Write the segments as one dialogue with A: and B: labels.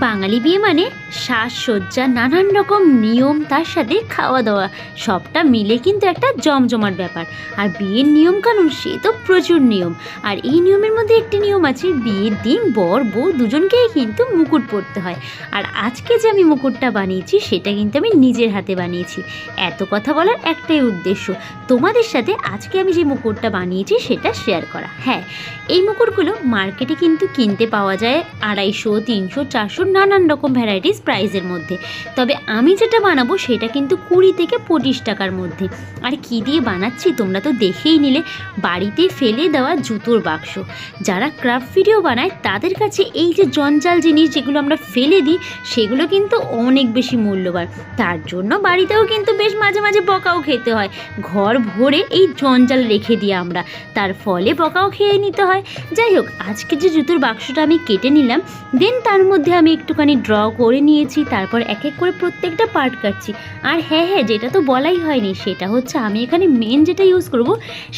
A: বাঙালি বিয়ে মানে সাজসজ্জা, নানান রকম নিয়ম তার সাথে খাওয়া দাওয়া সবটা মিলে কিন্তু একটা জমজমাট ব্যাপার। আর বিয়ের নিয়ম কানুন সে তো প্রচুর নিয়ম। আর এই নিয়মের মধ্যে একটি নিয়ম আছে, বিয়ের দিন বর, বউ দুজনকেই কিন্তু মুকুট পরতে হয়। আর আজকে যে আমি মুকুটটা বানিয়েছি, সেটা কিন্তু আমি নিজের হাতে বানিয়েছি। এত কথা বলার একটাই উদ্দেশ্য, তোমাদের সাথে আজকে আমি যে মুকুটটা বানিয়েছি, সেটা শেয়ার করা। হ্যাঁ এই মুকুটগুলো মার্কেটে কিন্তু কিনতে পাওয়া যায় আড়াইশো, তিনশো, চারশো নানান রকম ভ্যারাইটিস প্রাইসের মধ্যে। তবে আমি যেটা বানাবো সেটা কিন্তু কুড়ি থেকে পঁচিশ টাকার মধ্যে। আর কি দিয়ে বানাচ্ছি তোমরা তো দেখেই নিলে। বাড়িতে ফেলে দেওয়া জুতোর বাক্স। যারা ক্রাফট ভিডিও বানায়, তাদের কাছে এই যে জঞ্জাল জিনিস যেগুলো আমরা ফেলে দিই, সেগুলো কিন্তু অনেক বেশি মূল্যবান। তার জন্য বাড়িতেও কিন্তু বেশ মাঝে মাঝে বকাও খেতে হয়। ঘর ভরে এই জঞ্জাল রেখে দিই আমরা। তার ফলে বকাও খেয়ে নিতে হয়। যাই হোক, আজকে যে জুতোর বাক্সটা আমি কেটে নিলাম, দেন তার মধ্যে আমি একটুখানি ড্র করে নিয়েছি, তারপর এক এক করে প্রত্যেকটা পার্ট কাটছি। আর হ্যাঁ হ্যাঁ যেটা তো বলাই হয়নি, সেটা হচ্ছে আমি এখানে মেন যেটা ইউজ করব,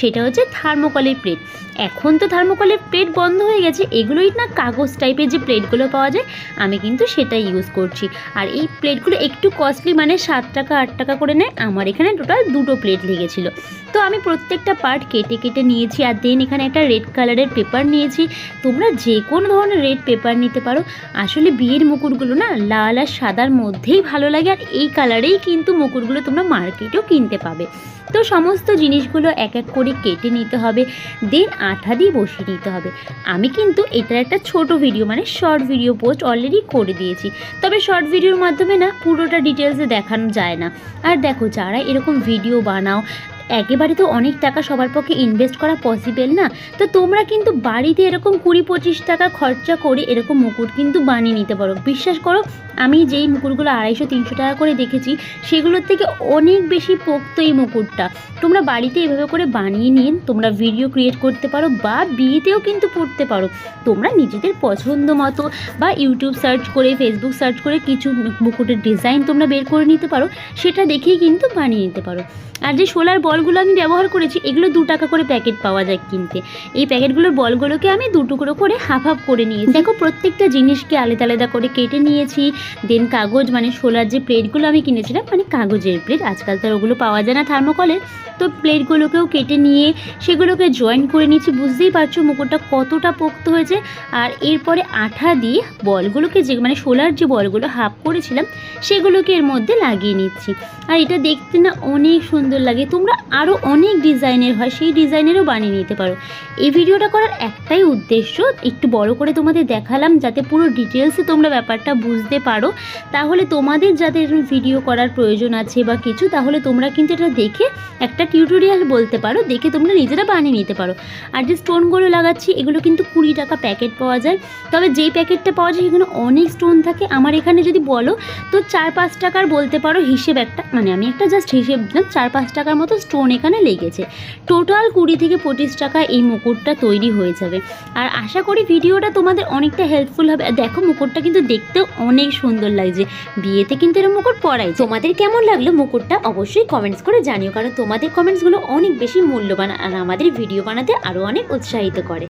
A: সেটা হচ্ছে থার্মোকলের প্লেট এখন তো থার্মোকলের প্লেট বন্ধ হয়ে গেছে, এগুলোই না কাগজ টাইপের যে প্লেটগুলো পাওয়া যায়, আমি কিন্তু সেটাই ইউজ করছি। আর এই প্লেটগুলো একটু কস্টলি মানে সাত টাকা, আট টাকা করে নেয়, আমার এখানে টোটাল দুটো প্লেট লেগেছিলো। তো আমি প্রত্যেকটা পার্ট কেটে কেটে নিয়েছি, আর দেন এখানে একটা রেড কালারের পেপার নিয়েছি। তোমরা যে কোনো ধরনের রেড পেপার নিতে পারো। আসলে বিয়ের মুকুটগুলো না লাল আর সাদার মধ্যেই ভালো লাগে আর এই কালারেই কিন্তু মুকুটগুলো তোমরা মার্কেটেও কিনতে পাবে। তো সমস্ত জিনিসগুলো এক এক করে কেটে নিতে হবে, দেন আঠা দিয়ে বসিয়ে নিতে হবে। আমি কিন্তু এটার একটা ছোট ভিডিও মানে শর্ট ভিডিও পোস্ট অলরেডি করে দিয়েছি। তবে শর্ট ভিডিওর মাধ্যমে না পুরোটা ডিটেলসে দেখানো যায় না। আর দেখো, যারা এরকম ভিডিও বানাও একেবারে তো অনেক টাকা সবার পক্ষে ইনভেস্ট করা পসিবল না। তো তোমরা কিন্তু বাড়িতে এরকম কুড়ি পঁচিশ টাকা খরচা করে এরকম মুকুট কিন্তু বানিয়ে নিতে পারো। বিশ্বাস করো, আমি যেই মুকুটগুলো আড়াইশো, তিনশো টাকা করে দেখেছি, সেগুলোর থেকে অনেক বেশি পোক্ত এই মুকুটটা। তোমরা বাড়িতে এভাবে করে বানিয়ে নিন, তোমরা ভিডিও ক্রিয়েট করতে পারো বা বিয়েতেও কিন্তু পড়তে পারো। তোমরা নিজেদের পছন্দ মতো বা ইউটিউব সার্চ করে ফেসবুক সার্চ করে কিছু মুকুটের ডিজাইন তোমরা বের করে নিতে পারো, সেটা দেখেই কিন্তু বানিয়ে নিতে পারো। আর যে সোলার বলগুলো আমি ব্যবহার করেছি, এগুলো দু টাকা করে প্যাকেট পাওয়া যায় কিনতে। এই প্যাকেটগুলোর বলগুলোকে আমি দু টুকরো করে হাফ হাফ করে নিয়েছি। দেখো, প্রত্যেকটা জিনিসকে আলাদা আলাদা করে কেটে নিয়েছি। দেন কাগজ মানে সোলার যে প্লেটগুলো আমি কিনেছিলাম মানে কাগজের প্লেট, আজকাল তো ওগুলো পাওয়া যায় না থার্মোকলের। তো প্লেটগুলোকেও কেটে নিয়ে সেগুলোকে জয়েন করে নিয়েছি। বুঝতেই পারছ মুকুটটা কতটা পোক্ত হয়েছে। আর এরপরে আঠা দিয়ে বলগুলোকে যে মানে সোলার যে বলগুলো হাফ করেছিলাম, সেগুলোকে এর মধ্যে লাগিয়ে নিচ্ছি। আর এটা দেখতে না অনেক সুন্দর লাগে। তোমরা আরও অনেক ডিজাইনের হয়, সেই ডিজাইনেরও বানিয়ে নিতে পারো। এই ভিডিওটা করার একটাই উদ্দেশ্য, একটু বড় করে তোমাদের দেখালাম, যাতে পুরো ডিটেলসে তোমরা ব্যাপারটা বুঝতে পারো। তাহলে তোমাদের যাদের ভিডিও করার প্রয়োজন আছে বা কিছু, তাহলে তোমরা কিন্তু এটা দেখে একটা টিউটোরিয়াল বলতে পারো, দেখে তোমরা নিজেরা বানিয়ে নিতে পারো। আর যে স্টোনগুলো লাগাচ্ছি, এগুলো কিন্তু কুড়ি টাকা প্যাকেট পাওয়া যায়। তবে যেই প্যাকেটটা পাওয়া যায় সেখানে অনেক স্টোন থাকে। আমার এখানে যদি বলো, তো চার পাঁচ টাকার বলতে পারো হিসেব একটা মানে আমি একটা জাস্ট হিসেব চার পাঁচ টাকার মতো স্টোন এখানে লেগেছে। টোটাল কুড়ি থেকে পঁচিশ টাকা এই মুকুটটা তৈরি হয়ে যাবে। আর আশা করি ভিডিওটা তোমাদের অনেকটা হেল্পফুল হবে। আর দেখো মুকুটটা কিন্তু দেখতেও অনেক সুন্দর লাগছে। বিয়েতে কিন্তু এরকম মুকুট পরাই তোমাদের কেমন লাগল মুকুটটা অবশ্যই কমেন্টস করে জানিও। কারণ তোমাদের কমেন্টসগুলো অনেক বেশি মূল্যবান। আর আমাদের ভিডিও বানাতে আরও অনেক উৎসাহিত করে।